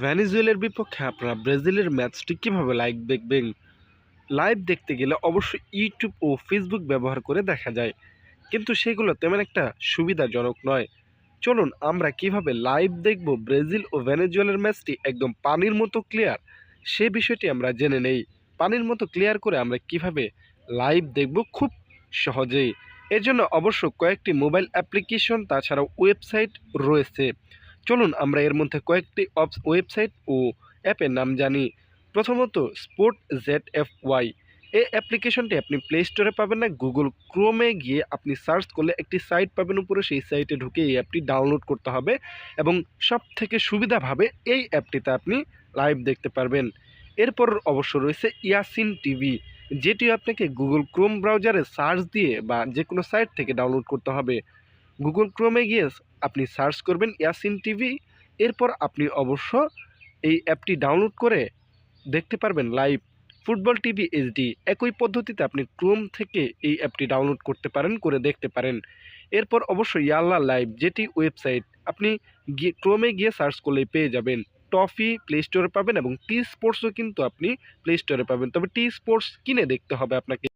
ভেনেজুয়েলার বিপক্ষে আপনারা ব্রাজিলের ম্যাচটি কীভাবে লাইভ দেখবেন? লাইভ দেখতে গেলে অবশ্যই ইউটিউব ও ফেসবুক ব্যবহার করে দেখা যায়। কিন্তু সেগুলো তেমন একটা সুবিধাজনক নয়। চলুন, আমরা কীভাবে লাইভ দেখব ব্রাজিল ও ভেনেজুয়েলার ম্যাচটি একদম পানির মতো ক্লিয়ার সে বিষয়টি আমরা জেনে নেই। পানির মতো ক্লিয়ার করে আমরা কীভাবে লাইভ দেখব খুব সহজেই। এর জন্য অবশ্য কয়েকটি মোবাইল অ্যাপ্লিকেশন তাছাড়াও ওয়েবসাইট রয়েছে। চলুন আমরা এর মধ্যে কয়েকটি ওয়েবসাইট ও অ্যাপের নাম জানি। প্রথমত স্পোর্ট জেড এফ ওয়াই এই অ্যাপ্লিকেশনটি আপনি প্লে স্টোরে পাবেন না গুগল ক্রোমে গিয়ে আপনি সার্চ করলে একটি সাইট পাবেন উপরে, সেই সাইটে ঢুকে এই অ্যাপটি ডাউনলোড করতে হবে এবং সব থেকে সুবিধাভাবে এই অ্যাপটিতে আপনি লাইভ দেখতে পারবেন। এরপর অবশ্য রয়েছে ইয়াসিন টিভি যেটি আপনাকে গুগল ক্রোম ব্রাউজারে সার্চ দিয়ে বা যে কোনো সাইট থেকে ডাউনলোড করতে হবে। গুগল ক্রোমে গিয়ে আপনি সার্চ করবেন ইয়াসিন টিভি এরপর আপনি অবশ্য এই অ্যাপটি ডাউনলোড করে দেখতে পারবেন লাইভ ফুটবল টিভি এইচডি একই পদ্ধতিতে আপনি ক্রোম থেকে এই অ্যাপটি ডাউনলোড করতে পারেন, করে দেখতে পারেন। এরপর অবশ্যই ইয়াল্লা লাইভ যেটি ওয়েবসাইট আপনি গিয়ে ক্রোমে গিয়ে সার্চ করলেই পেয়ে যাবেন। টফি প্লে স্টোরে পাবেন এবং টি স্পোর্টসও কিন্তু আপনি প্লে স্টোরে পাবেন। তবে টি স্পোর্টস কিনে দেখতে হবে আপনাকে।